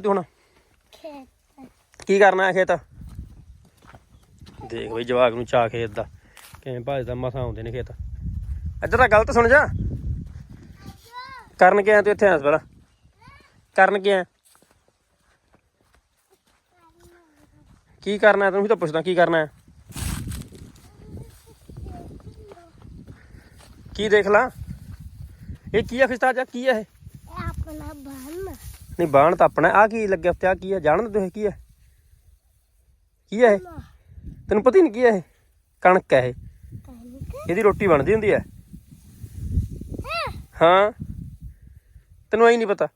ਤੂੰ ਹੁਣ? ਖੇਤ। ਕੀ ਕਰਨਾ ਹੈ ਖੇਤ? ਦੇਖ ਬਈ ਜਵਾਕ ਨੂੰ ਚਾ ਖੇਤ ਦਾ। ਕਿਵੇਂ ਭੱਜਦਾ ਮਸਾਂ ਆਉਂਦੇ ਨੇ ਖੇਤ। ਇੱਧਰ ਤਾਂ ਗਲਤ ਸੁਣ ਜਾ। ਕਰਨ ਕੀ ਆਇਆ ਤੂੰ ਇੱਥੇ ਆਸ ਪਹਿਲਾਂ ਕਰਨ ਕੀ ਆਇਆ ਕੀ ਕਰਨਾ ਹੈ? ਤੈਨੂੰ ਵੀ ਤਾਂ ਪੁੱਛਦਾ ਕੀ ਕਰਨਾ ਹੈ? ਕੀ ਦੇਖ ਲਾ? ਇਹ ਕੀ ਹੈ ਫਿਸਤਾ ਜਾ ਕੀ ਇਹ? ਇਹ ਆਪਣਾ ਬੰਨ। ਨਹੀਂ ਬਾਣ ਤਾਂ ਆਪਣਾ ਆ ਕੀ ਲੱਗਿਆ ਉੱਤੇ? ਆ ਕੀ ਹੈ? ਜਾਣਦੇ ਤੁਸੀਂ ਕੀ ਹੈ? ਕੀ ਹੈ ਇਹ? ਤੈਨੂੰ ਪਤਾ ਹੀ ਨਹੀਂ ਕੀ ਹੈ ਇਹ? ਕਣਕ ਹੈ ਇਹ। ਇਹਦੀ ਰੋਟੀ ਬਣਦੀ ਹੁੰਦੀ ਹੈ। ਹੈ? ਤੈਨੂੰ ਐਂ ਨਹੀਂ ਪਤਾ।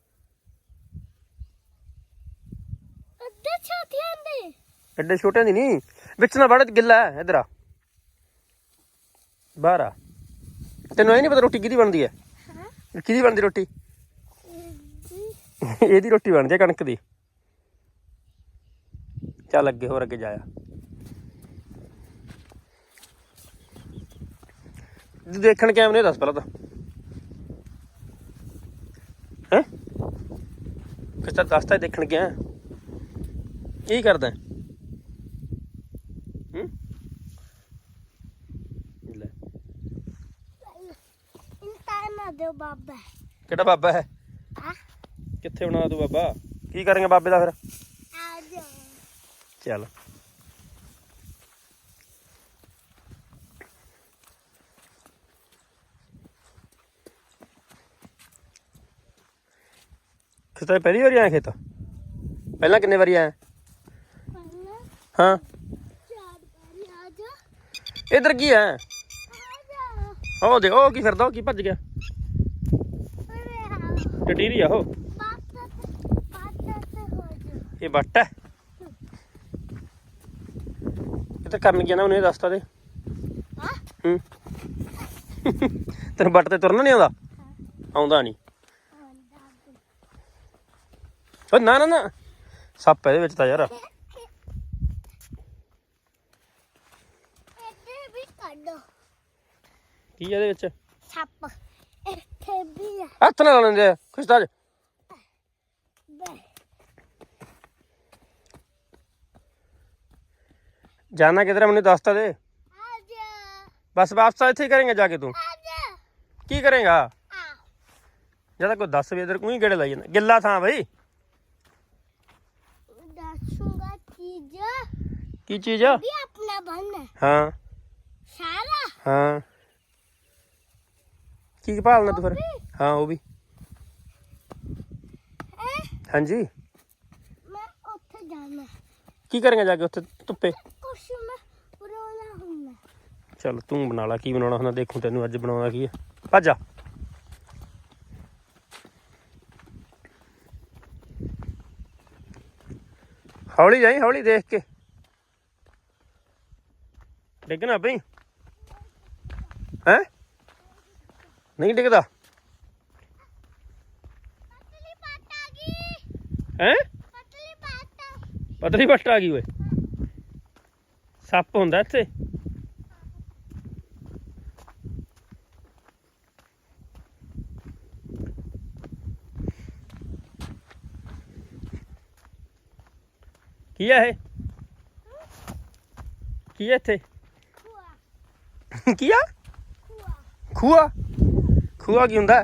ਅੱਧੇ ਛੋਟੀਆਂ ਦੇ। ਐਡੇ ਛੋਟਿਆਂ ਦੀ ਨਹੀਂ। ਵਿੱਚ ਨਾ ਬੜਾ ਗਿੱਲਾ ਹੈ ਇਧਰ ਆ। ਬਾਹਰ ਆ। ਤੈਨੂੰ ਐਂ ਨਹੀਂ ਪਤਾ ਰੋਟੀ ਕਿਹਦੀ ਬਣਦੀ ਹੈ? ਕਿਹਦੀ ਬਣਦੀ ਰੋਟੀ? ਇਹਦੀ ਰੋਟੀ ਬਣਦੀ ਹੈ ਕਣਕ ਦੀ। ਚੱਲ ਅੱਗੇ ਹੋਰ ਅੱਗੇ ਜਾਇਆ। ਦੇਖਣ ਨੇ ਦੱਸ ਪਹਿਲਾਂ ਤਾਂ। ਹੈ? ਕਿਸ ਤਰ੍ਹਾਂ ਦੱਸਦਾ ਦੇਖਣ ਗਿਆ। ਕੀ ਕਰਦਾ? ਹੈ? ਲੈ। ਦੇ ਬਾਬਾ। ਕਿਹੜਾ ਬਾਬਾ ਹੈ? ਕਿੱਥੇ ਬਣਾ ਤੂੰ ਬਾਬਾ? ਕੀ ਕਰਾਂਗੇ ਬਾਬੇ ਦਾ ਫਿਰ? ਆ ਜਾ ਚੱਲ ਖੇਤਾਂ ਪਹਿਲੀ ਵਾਰੀ ਆਇਆ ਖੇਤ? ਪਹਿਲਾਂ ਕਿੰਨੇ ਵਾਰੀ ਆਇਆ ਹਾਂ। ਇਧਰ ਕੀ ਹੈ? ਆ ਜਾ ਉਹ ਦੇ ਉਹ ਕੀ ਫਿਰਦਾ ਉਹ ਕੀ ਭੱਜ ਗਿਆ? ਟਟੀਰੀ ਆ ਉਹ। ਹੋ ਇਹ ਬੱਟ ਹੈ। ਇਹ ਤਾਂ ਕਰਨ ਗਿਆ ਨਾ ਉਹਨੇ ਦੱਸਤਾ ਦੇ ਆ ਹੂੰ। ਤੈਨੂੰ ਬੱਟ ਤੇ ਤੁਰਨਾ ਨਹੀਂ ਆਉਂਦਾ? ਆਉਂਦਾ ਨਹੀਂ। ਓ ਨਾ ਨਾ ਨਾ। ਸੱਪ ਇਹਦੇ ਵਿੱਚ ਤਾਂ ਯਾਰ। ਇੱਥੇ ਵੀ ਕੱਢੋ। ਕੀ ਇਹਦੇ ਵਿੱਚ? ਸੱਪ। ਇੱਥੇ ਵੀ ਆ ਹੱਥ ਨਾਲ ਲੈਂਦੇ ਆ। ਖੁਸ਼ਤਾ ਚ ਬੈ ਜਾਣਾ ਕਿਧਰ ਮੈਨੂੰ ਦੱਸਤਾ ਦੇ। ਆ ਜਾ ਬਸ ਵਾਪਸ ਇੱਥੇ ਹੀ ਕਰੇਂਗਾ ਜਾ ਕੇ ਤੂੰ। ਕੀ ਕਰੇਂਗਾ? ਜਦ ਕੋਈ ਦੱਸ ਵੀ ਇਧਰ ਕੋਈ ਗੇੜੇ ਲਾਈ ਜਾਂਦਾ। ਗਿੱਲਾ ਥਾਂ ਬਈ। ਦੱਸੂਗਾ ਚੀਜ਼। ਕੀ ਚੀਜ਼? ਆ ਵੀ ਆਪਣਾ ਬੰਨ। ਹਾਂ। ਸਾਰਾ। ਹਾਂ। ਕੀ ਭਾਲਣਾ ਤੂੰ ਫਿਰ? ਹਾਂ ਉਹ ਵੀ। ਹਾਂਜੀ। ਮੈਂ ਉੱਥੇ ਜਾਣਾ। ਕੀ ਕਰੇਂਗਾ ਜਾ ਕੇ ਉੱਥੇ ਧੁੱਪੇ? ਕੁਛ ਮੈਂ ਬਣਾਉਣਾ ਹੁੰਦਾ। ਚੱਲ ਤੂੰ ਬਣਾ ਲਾ ਕੀ ਬਣਾਉਣਾ ਹੁੰਦਾ ਦੇਖੂ ਤੈਨੂੰ ਅੱਜ ਬਣਾਉਣਾ ਕੀ ਹੈ ਭੱਜ ਜਾ। ਹੌਲੀ ਜਾਈ ਹੌਲੀ ਦੇਖ ਕੇ। ਡਿੱਗਣਾ ਪਈ ਹੈ? ਨਹੀਂ ਡਿੱਗਦਾ। ਪਤਲੀ ਪੱਟ ਆ ਗਈ। ਹੈ? ਪਤਲੀ ਪੱਟ। ਪਤਲੀ ਪੱਟ ਆ ਗਈ ਓਏ। ਸੱਪ ਹੁੰਦਾ ਇੱਥੇ। ਕੀ ਹੈ ਇਹ? ਕੀ ਹੈ ਇੱਥੇ? ਖੁਆ। ਕੀ ਆ? ਖੁਆ? ਖੂਆ ਕੀ ਹੁੰਦਾ?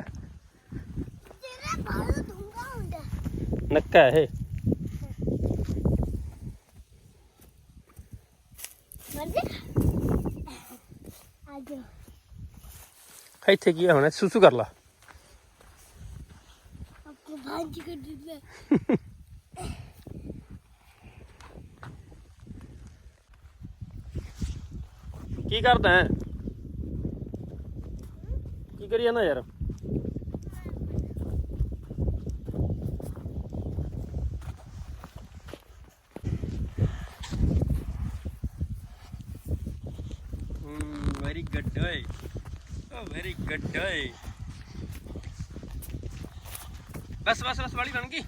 ਤੇਰਾ ਬਾਲ ਡੂੰਘਾ ਹੁੰਦਾ। ਨੱਕਾ ਇਹ ਮਰਦੇ ਆ ਜਾ ਇੱਥੇ ਕੀ ਹੁਣ? ਸੁਸੂ ਕਰ ਲਾ। ਆਪਕੋ ਭਾਂਜ ਕਰ ਦਿੱਤਾ ਕੀ ਕਰਦਾ ਹੈ? ਕੀ ਕਰੀ ਜਾਂਦਾ ਯਾਰ ਵੈਰੀ ਗੁੱਡ ਓਏ ਓ ਵੈਰੀ ਗੁੱਡ ਓਏ। ਬਸ ਬਸ ਬਸ ਵਾਲੀ ਬਣ ਗਈ।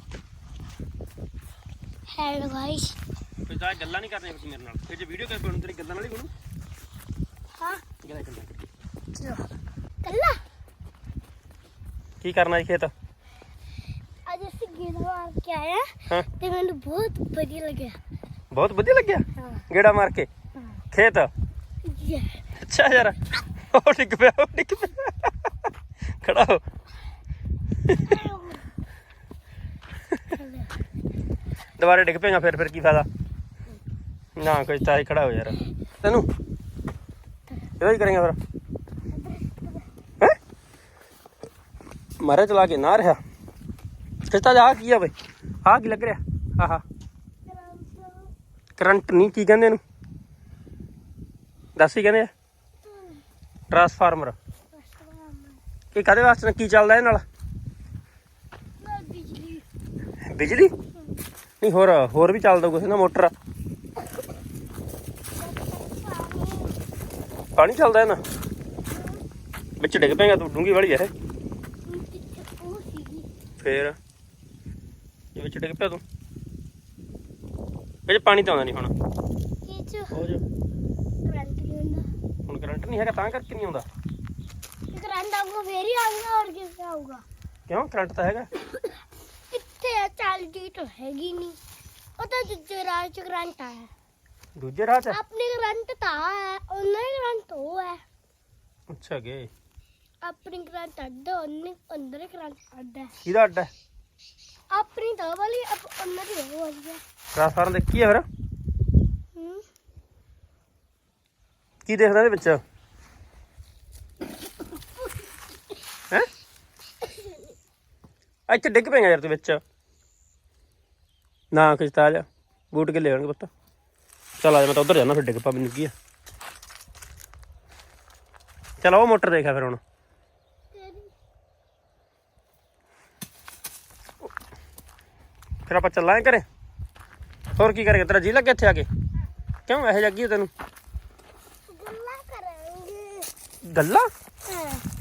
ਹੈਲੋ ਗਾਇਸ ਫਿਰ ਤਾਂ ਗੱਲਾਂ ਨਹੀਂ ਕਰਨੀਆਂ ਤੁਸੀਂ ਮੇਰੇ ਨਾਲ। ਫਿਰ ਜੇ ਵੀਡੀਓ ਕਰ ਬਣੂ ਤੇਰੀ ਗੱਲਾਂ ਨਾਲ ਹੀ ਬਣੂ। ਹਾਂ ਗੱਲਾਂ ਗੱਲਾਂ ਕਰੀਏ। ਚਲੋ ਕੱਲਾ ਕੀ ਕਰਨਾ ਜੀ ਖੇਤ? ਅੱਜ ਅਸੀਂ ਗੇੜਾ ਮਾਰ ਕੇ ਆਇਆ ਹਾਂ ਤੇ ਮੈਨੂੰ ਬਹੁਤ ਵਧੀਆ ਲੱਗਿਆ। ਬਹੁਤ ਵਧੀਆ ਲੱਗਿਆ? ਹਾਂ ਗੇੜਾ ਮਾਰ ਕੇ? ਖੇਤ? ਯੇ ਅੱਛਾ ਯਾਰ। ਉਹ ਡਿੱਗ ਪਿਆ ਉਹ ਡਿੱਗ ਪਿਆ। ਖੜਾ ਹੋ। ਦੁਬਾਰੇ ਡਿੱਗ ਪਏਗਾ ਫਿਰ ਫਿਰ ਕੀ ਫਾਇਦਾ? ਨਾ ਕੋਈ ਤਾਈ ਖੜਾ ਹੋ ਯਾਰ। ਤੈਨੂੰ? ਇਹਦਾ ਹੀ ਕਰੇਗਾ ਫਿਰ? ਹੈ? ਮਾਰੇ ਚਲਾ ਕੇ, ਨਾ ਰਿਹਾ। ਕਿਸਤਾ ਜਾ, ਕੀ ਆ ਬਈ ਆ ਕੀ ਲੱਗ ਰਿਹਾ? ਆਹਾ। ਕਰੰਟ ਨਹੀਂ, ਕੀ ਕਹਿੰਦੇ ਇਹਨੂੰ? ਦੱਸ ਹੀ ਕਹਿੰਦੇ ਆ? ਟਰਾਂਸਫਾਰਮਰ। ਇਹ ਕਦੇ ਵਾਸਤੇ ਕੀ ਚੱਲਦਾ ਇਹ ਨਾਲ? ਬਿਜਲੀ। ਬਿਜਲੀ? ਨਹੀਂ ਹੋਰ ਹੋਰ ਵੀ ਚੱਲਦਾ ਕੁਛ ਨਾ ਮੋਟਰ। ਪਾਣੀ ਚੱਲਦਾ ਇਹਨਾਂ? ਵਿੱਚ ਡਿੱਗ ਪੈਗਾ ਤੂੰ ਡੂੰਗੀ ਵਾਲੀ ਸੀਗੀ ਫੇਰ? ਇਹ ਵਿੱਚ ਡਿੱਗ ਪਿਆ ਤੂੰ। ਵਿੱਚ ਪਾਣੀ ਤਾਂ ਆਉਂਦਾ ਨਹੀਂ ਹੁਣ। ਇਹ ਚ ਹੋ ਜਾ। ਕਰੰਟ ਨਹੀਂ ਹੁੰਦਾ। ਹੁਣ ਕਰੰਟ ਨਹੀਂ ਹੈਗਾ ਤਾਂ ਕਰਕੇ ਨਹੀਂ ਆਉਂਦਾ। ਇਹ ਕਰੰਟ ਆਊਗਾ ਫੇਰ ਹੀ ਆਊਗਾ ਔਰ ਕਿਸ ਆਊਗਾ। ਕਿਉਂ? ਕਰੰਟ ਤਾਂ ਹੈਗਾ। ਇੱਥੇ ਚੱਲਦੀ ਤਾਂ ਹੈਗੀ ਨਹੀਂ। ਉਹ ਤਾਂ ਦੂਜੇ ਰਾਜ ਚ ਕਰੰਟ ਆਇਆ ਦੂਜੇ ਰਾਹ 'ਚ? ਆਪਣੇ ਕਰੰਟ ਤਾਂ ਹੈ ਉਹਨਾਂ ਹੀ ਕਰੰਟ ਉਹ ਹੈ ਅੱਛਾ ਗਏ ਆਪਣੀ ਕਰੰਟ ਅੱਡ ਉਹਨੇ ਅੰਦਰ ਕਰੰਟ ਅੱਡ ਹੈ ਕਿਹਦਾ ਅੱਡਾ ਆਪਣੀ ਤਾਂ ਵਾਲੀ ਅਪ ਉਹਨਾਂ ਦੀ ਉਹ ਵਾਲੀ ਹੈ ਟਰਾਂਸਫਾਰਮਰ ਦੇ ਕੀ ਹੈ ਫਿਰ? ਹੂੰ। ਕੀ ਦੇਖਦਾ ਇਹਦੇ ਵਿੱਚ? ਇੱਥੇ ਡਿੱਗ ਪੈਗਾ ਯਾਰ ਤੂੰ ਵਿੱਚ। ਨਾ ਕੁਝ ਤਾਂ ਆ ਜਾ ਬੂਟ ਕੇ ਲੈ ਆਉਣਗੇ ਪੁੱਤ। ਚਲ ਆ ਜਾ ਮੈਂ ਤਾਂ ਉਧਰ ਜਾਣਾ ਫਿਰ ਡਿੱਗ ਪਾ ਮੈਨੂੰ ਕੀ ਆ। ਚਲ ਉਹ ਮੋਟਰ ਦੇਖਿਆ ਫਿਰ ਹੁਣ। ਫਿਰ ਆਪਾਂ ਚੱਲਾਂਗੇ ਘਰੇ। ਹੋਰ ਕੀ ਕਰਾਂਗੇ ਤੇਰਾ ਜੀ ਲੱਗਿਆ ਇੱਥੇ ਆ ਕੇ। ਕਿਉਂ ਇਹੋ ਜੱਗੀ ਤੈਨੂੰ? ਗੱਲਾਂ ਕਰਾਂਗੇ। ਗੱਲਾਂ?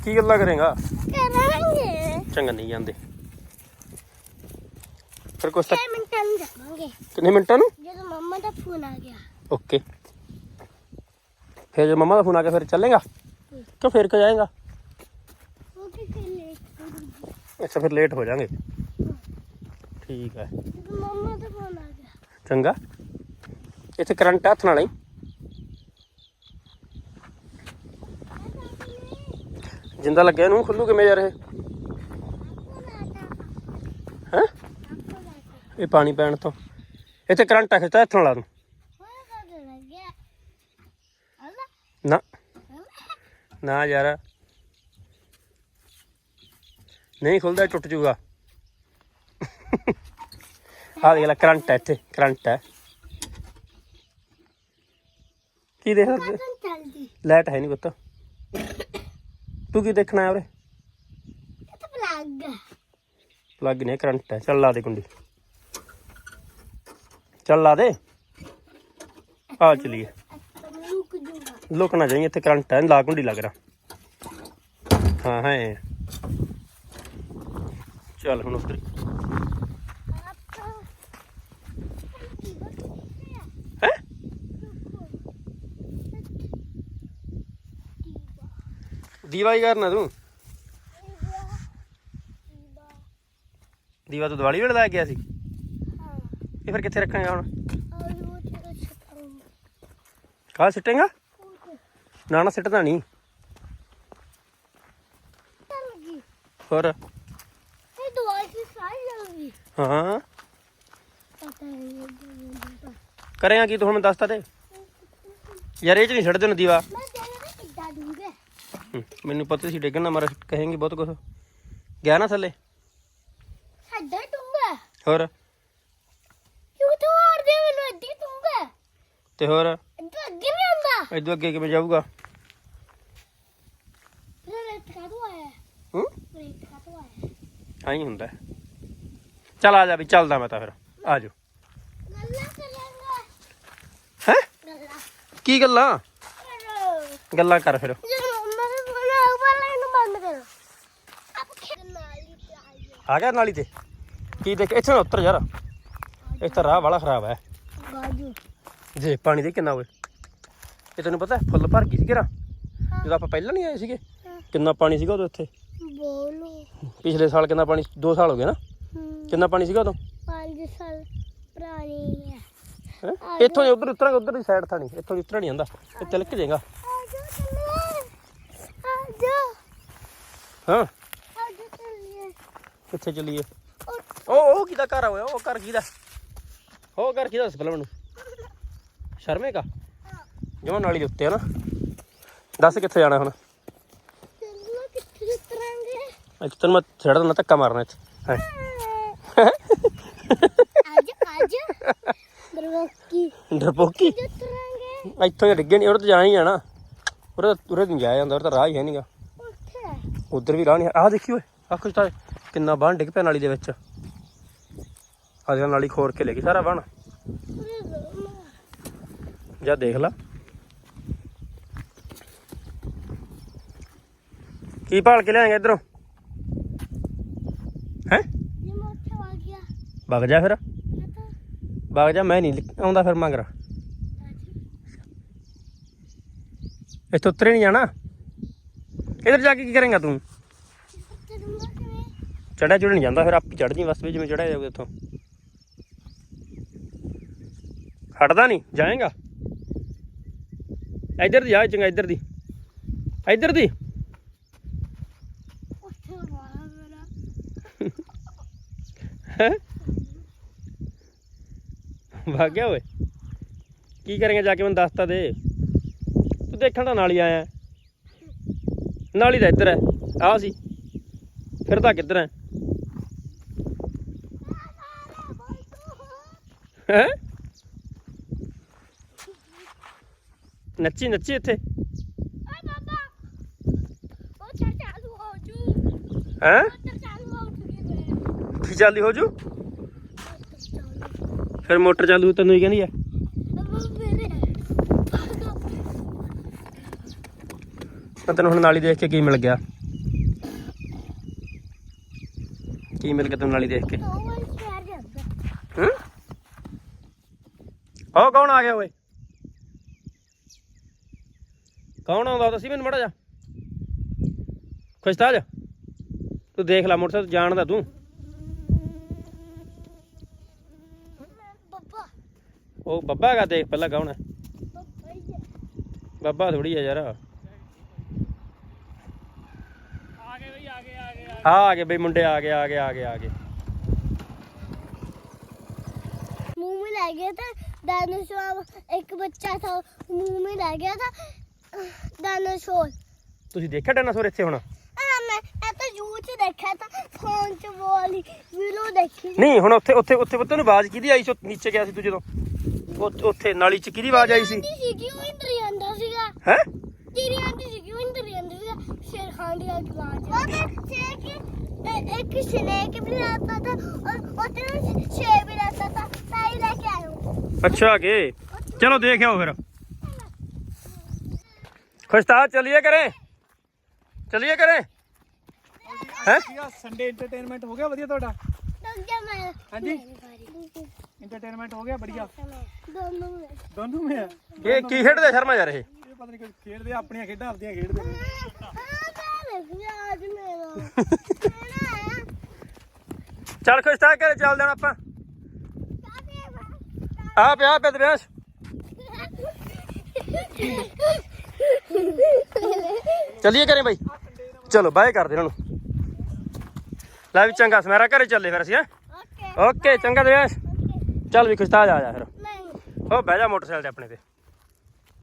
ਕੀ ਗੱਲਾਂ ਕਰੇਗਾ? ਕਰਾਂਗੇ। ਚੰਗਾ ਨਹੀਂ ਜਾਂਦੇ। ਫਿਰ ਕੁਛ ਤਾਂ ਮਿੰਟਾਂ ਨੂੰ ਜਾਵਾਂਗੇ? ਕਿੰਨੇ ਮਿੰਟਾਂ ਨੂੰ? ਜਦੋਂ ਮੰਮਾ ਦਾ ਫੋਨ ਆ ਗਿਆ। ਓਕੇ ਫਿਰ ਜੇ ਮਮਾ ਦਾ ਫੋਨ ਆ ਗਿਆ ਫਿਰ ਚੱਲੇਗਾ? ਕਿ ਫਿਰ ਕਿ ਜਾਏਗਾ? ਉਹ ਕਿ ਲੇਟ ਹੋ ਅੱਛਾ ਫਿਰ ਲੇਟ ਹੋ ਜਾਾਂਗੇ ਠੀਕ ਹੈ। ਜਦੋਂ ਮੰਮਾ ਦਾ ਫੋਨ ਆ ਗਿਆ। ਚੰਗਾ। ਇੱਥੇ ਕਰੰਟ ਹੱਥ ਨਾਲ ਹੀ ਜਿੰਦਾ ਲੱਗਿਆ ਇਹਨੂੰ ਖੁੱਲੂ ਕਿਵੇਂ ਯਾਰ ਇਹ ਹੈ ਇਹ ਪਾਣੀ ਪੈਣ ਤੋਂ। ਇੱਥੇ ਕਰੰਟ ਆ ਖਿੱਚਦਾ ਨਾਲ ਲਾ ਦੂੰ। ਨਾ। ਨਾ ਯਾਰ। ਨਹੀਂ ਖੁੱਲਦਾ ਟੁੱਟ ਜੂਗਾ ਆ ਦੇਖ ਲੈ ਕਰੰਟ ਹੈ ਇੱਥੇ ਕਰੰਟ ਹੈ ਕੀ ਤੂੰ? ਚੱਲਦੀ ਲਾਈਟ ਹੈ ਨਹੀਂ ਪੁੱਤ। ਤੂੰ ਕੀ ਦੇਖਣਾ ਹੈ ਉਰੇ? ਪਲੱਗ ਪਲੱਗ ਨਹੀਂ ਕਰੰਟ ਹੈ ਚੱਲ ਲਾ ਦੇ ਕੁੰਡੀ। ਚੱਲ ਲਾ ਦੇ। ਆ ਚਲੀਏ। ਰੁਕ ਜੂਗਾ ਲੁਕ ਨਾ ਇੱਥੇ ਕਰੰਟ ਹੈ ਲਾ ਕੁੰਡੀ ਲੱਗ ਰਿਹਾ ਹਾਂ, ਹੈ। ਚੱਲ ਹੁਣ ਉਧਰ। ਦੀਵਾ ਹੀ ਕਰਨਾ ਤੂੰ? ਦੀਵਾ ਤੂੰ ਦੀਵਾਲੀ ਵੇਲੇ ਲੈ ਗਿਆ ਸੀ? ਇਹ ਫਿਰ ਕਿੱਥੇ ਰੱਖਾਂਗਾ ਹੁਣ? ਕਾਹ ਸਿੱਟੇਗਾ? ਨਾ ਨਾ ਸਿੱਟਦਾ ਨਹੀਂ। ਹੋਰ? ਇਹ ਦਵਾਈ ਦੀ ਸਾਰੀ ਜਲਦੀ ਹਾਂ। ਪਤਾ ਹੈ ਕਰੇਗਾ ਕੀ ਤੂੰ ਹੁਣ ਮੈਨੂੰ ਦੱਸਤਾ ਤੇ ਯਾਰ ਇਹ ਚ ਨਹੀਂ ਛੱਡਦੇ ਦੀਵਾ। ਮੈਂ ਮੈਨੂੰ ਪਤਾ ਸੀ ਡਿੱਗਣ ਨਾ ਮਾਰ ਕਹੇਂਗੀ ਬਹੁਤ ਕੁਝ ਗਿਆ ਨਾ ਥੱਲੇ? ਹੱਡਾ ਦੂੰਗਾ ਹੋਰ ਕਿਉਂ ਤੂੰ ਹਾਰ ਦੇ ਮੈਨੂੰ ਅੱਧੀ ਦੂੰਗਾ ਤੇ ਹੋਰ? ਅੱਗੇ ਆਉਂਦਾ। ਇਦੋਂ ਅੱਗੇ ਕਿਵੇਂ ਜਾਊਗਾ? ਫਿਰ ਰੇਤ ਕਾ ਤੂੰ ਆਇਆ? ਹੂੰ? ਰੇਤ ਕਾ ਤੂੰ ਆਇਆ ਆਈ ਹੁੰਦਾ। ਚੱਲ ਆ ਜਾ ਵੀ ਚੱਲਦਾ ਮੈਂ ਤਾਂ ਫਿਰ। ਆ ਜਾ ਗੱਲਾਂ ਕਰਾਂਗਾ। ਹੈ? ਗੱਲਾਂ। ਕੀ ਗੱਲਾਂ? ਗੱਲਾਂ ਕਰ ਫਿਰ। ਆ ਗਿਆ। ਨਾਲੀ ਤੇ। ਕੀ ਦੇਖ ਇੱਥੇ ਉੱਤਰ ਯਾਰ। ਇੱਥੇ ਰਾਹ ਵਾਲਾ ਖਰਾਬ ਹੈ। ਜੇ ਪਾਣੀ ਦੇ ਕਿੰਨਾ ਹੋਵੇ। ਇਹ ਤੈਨੂੰ ਪਤਾ ਫੁੱਲ ਭਰ ਗਈ ਸੀ ਕਿਰਾ ਜਦੋਂ ਆਪਾਂ ਪਹਿਲਾਂ ਨਹੀਂ ਆਏ ਸੀਗੇ ਕਿੰਨਾ ਪਾਣੀ ਸੀਗਾ ਉਦੋਂ ਇੱਥੇ? ਬੋਲੋ। ਪਿਛਲੇ ਸਾਲ ਕਿੰਨਾ ਪਾਣੀ 2 ਸਾਲ ਹੋ ਗਏ ਨਾ। ਕਿੰਨਾ ਪਾਣੀ ਸੀਗਾ ਉਦੋਂ? 5 ਸਾਲ ਪੁਰਾਣੀ ਹੈ? ਇੱਥੋਂ ਉਧਰ ਉਤਰਾਂਗੇ ਉਧਰ ਦੀ ਸਾਈਡ ਥਾਣੀ। ਇੱਥੋਂ ਉਤਰ ਨਹੀਂ ਜਾਂਦਾ ਇਹ ਤਿਲਕ ਜਾਏਗਾ ਹਾਂ। ਕਿੱਥੇ ਚੱਲੀਏ? ਉਹ ਉਹ ਕਿਹਦਾ ਘਰ ਆ ਓਏ? ਉਹ ਘਰ ਕਿਹਦਾ? ਉਹ ਘਰ ਕਿਹਦਾ ਪਹਿਲਾਂ ਮੈਨੂੰ? ਸ਼ਰਮੇ ਕਾ ਜਮਾ ਨਾਲੀ ਦੇ ਉੱਤੇ ਆ ਨਾ। ਦੱਸ ਕਿੱਥੇ ਜਾਣਾ ਹੁਣ? ਚੱਲੋ ਕਿੱਥੇ ਉਤਰਾਂਗੇ ਇੱਥੇ ਤੈਨੂੰ ਮੈਂ ਛੱਡ ਦਿੰਦਾ ਧੱਕਾ ਮਾਰਨਾ ਇੱਥੇ। ਹੈਂ। ਆਜੋ ਆਜੋ ਦਰਵਾਕੀ ਡਰਪੋਕੀ ਉਤਰਾਂਗੇ ਇੱਥੋਂ ਹੀ ਡਿੱਗੇ ਨਹੀਂ ਉਹਦੇ ਤੇ ਜਾਣਾ ਹੀ ਜਾਣਾ ਉਰੇ ਉਰੇ ਨਹੀਂ ਜਾਇਆ ਜਾਂਦਾ ਉਰੇ ਤਾਂ ਰਾਹ ਹੀ ਹੈ ਨਹੀਂਗਾ ਉੱਥੇ? ਉਧਰ ਵੀ ਰਾਹ ਨਹੀਂ ਆਹ ਦੇਖੀ ਓਏ ਆਹ ਕੁਛ ਤਾਂ ਕਿੰਨਾ ਬਾਣ ਡਿੱਗ ਪਿਆ ਨਾਲੀ ਦੇ ਵਿੱਚ। ਆ ਜਾ ਨਾਲੀ ਖੋਰ ਕੇ ਲੈ ਗਈ ਸਾਰਾ ਬਾਣ। ਜਾ ਦੇਖ ਲਾ। ਕੀ ਭਾਲ ਕੇ ਲਿਆਏਗਾ ਇਧਰੋਂ? ਹੈ? ਵਗ ਜਾ ਫਿਰ। ਵਗ ਜਾ ਮੈਂ ਨਹੀਂ ਆਉਂਦਾ ਫਿਰ ਮੰਗਰਾ। ਇੱਥੇ ਉਤਰੇ ਨਹੀਂ ਜਾਣਾ? ਇਧਰ ਜਾ ਕੇ ਕੀ ਕਰੇਗਾ ਤੂੰ? ਚੜਿਆ ਚੁੜ ਨਹੀਂ ਜਾਂਦਾ ਫਿਰ ਆਪ ਹੀ ਚੜ ਜੀ ਬਸ ਵੀ ਜਿਵੇਂ ਚੜਿਆ ਜਾਊਗਾ ਇੱਥੋਂ। ਹਟਦਾ ਨਹੀਂ ਜਾਏਗਾ? ਇੱਧਰ ਦੀ ਆ ਚੰਗਾ ਇੱਧਰ ਦੀ। ਇੱਧਰ ਦੀ। ਉੱਥੇ ਵਾਲਾ ਮੇਰਾ। ਹੈਂ? ਭਾਗ ਗਿਆ ਓਏ। ਕੀ ਕਰੇਂਗਾ ਜਾ ਕੇ ਮੈਨੂੰ ਦੱਸ ਤਾਂ ਦੇ। ਤੂੰ ਦੇਖਣ ਤਾਂ ਨਾਲ ਹੀ ਆਇਆ। ਨਾਲ ਹੀ ਤਾਂ ਇੱਧਰ ਹੈ। ਆ ਸੀ। ਫਿਰ ਤਾਂ ਕਿੱਧਰ ਹੈ? ਹੈ? ਨੱਚੀ ਨੱਚੀ ਇੱਥੇ? ਓਏ ਬਾਬਾ ਉਹ ਚੜ ਚਾਲੂ ਹੋ ਜੂ। ਹੈ? ਉੱਧਰ ਚਾਲੂ ਹੋ ਚੁੱਕੀ ਹੈ ਚਾਲੀ ਹੋ ਜੂ? ਫਿਰ ਮੋਟਰ ਚਾਲੂ ਤੈਨੂੰ ਹੀ ਕਹਿੰਦੀ ਆ? ਤਾਂ ਤੈਨੂੰ ਹੁਣ ਨਾਲੀ ਦੇਖ ਕੇ ਕੀ ਮਿਲ ਗਿਆ। ਕੀ ਮਿਲ ਗਿਆ ਤੈਨੂੰ ਨਾਲੀ ਦੇਖ ਕੇ? ਹੂੰ? ਉਹ ਕੌਣ ਆ ਗਿਆ ਓਏ? ਕੌਣ ਆਉਂਦਾ ਦੱਸੀ ਮੈਨੂੰ ਮੜਾ ਜਾ ਖੁਸ਼ਤਾਜ ਤੂੰ ਦੇਖ ਲੈ ਮੋਟਰਸਾਈਕਲ ਜਾਣਦਾ ਤੂੰ ਬੱਬਾ ਉਹ ਬੱਬਾ ਹੈਗਾ ਦੇਖ ਪਹਿਲਾਂ ਕੌਣ ਹੈ ਬੱਬਾ ਹੀ ਹੈ ਬੱਬਾ ਥੋੜੀ ਆ ਯਾਰ ਆ ਗਏ ਬਈ ਆ ਗਏ ਆ ਗਏ ਆ ਗਏ ਬਈ ਮੁੰਡੇ ਆ ਗਏ ਆ ਗਏ ਆ ਗਏ ਆ ਗਏ मुंह में लग गया था डायनासोर एक बच्चा था मुंह में लग गया था ਡਾਇਨਾਸੌਰ। ਤੁਸੀਂ ਦੇਖਿਆ ਡਾਇਨਾਸੌਰ ਇੱਥੇ ਹੁਣ? ਹਾਂ ਮੈਂ ਇਹ ਤਾਂ ਜ਼ੂ ਦੇਖਿਆ ਤਾਂ ਫੋਨ 'ਚ ਵਾਲੀ ਵੀਡੀਓ ਦੇਖੀ ਨਹੀਂ ਹੁਣ ਉੱਥੇ ਉੱਥੇ ਉੱਥੇ ਅੱਛਾ ਕੇ ਚਲੋ ਦੇਖ ਫਿਰ। ਖੁਸ਼ਤਾ ਚਲਿਏ ਕਰੇ ਚਲਿਏ ਕਰੇ ਹੈ ਸੰਡੇ ਐਂਟਰਟੇਨਮੈਂਟ ਹੋ ਗਿਆ ਵਧੀਆ ਤੁਹਾਡਾ तो क्या मैं ਹਾਂਜੀ मेरी ਐਂਟਰਟੇਨਮੈਂਟ ਹੋ ਗਿਆ बढ़िया बारी। दोनों में ਦੋਨੋਂ ਮੇ ਆ ਇਹ ਕੀ ਖੇਡਦੇ ਸ਼ਰਮਾ ਯਾਰ ਇਹ ਇਹ ਪਤਾ ਨਹੀਂ ਕੁਝ ਖੇਡਦੇ ਆ, ਆਪਣੀਆਂ ਖੇਡਾਂ ਆਪਦੀਆਂ ਖੇਡਦੇ ਨੇ आज मेरा ਚੱਲ ਖੁਸ਼ਤਾ ਕਰੇ ਚੱਲ ਜਾਣਾ ਆਪਾਂ ਆ ਪਿਆ ਪਿਆ ਵਿਆਸ ਚੱਲੀਏ ਘਰੇ ਬਾਈ। ਚਲੋ ਬਾਏ ਕਰਦੇ ਇਹਨਾਂ ਨੂੰ। ਲੈ ਵੀ ਚੰਗਾ ਸਮੈਰਾ ਘਰੇ ਚੱਲੇ ਫਿਰ ਅਸੀਂ ਹੈਂ। ਓਕੇ। ਚੰਗਾ ਦੇਵਿਆਸ ਚੱਲ ਵੀ ਖੁਸ਼ਤਾ ਆ ਜਾ ਫਿਰ। ਉਹ ਬਹਿ ਜਾ ਮੋਟਰਸਾਈਕਲ ਤੇ ਆਪਣੇ ਤੇ।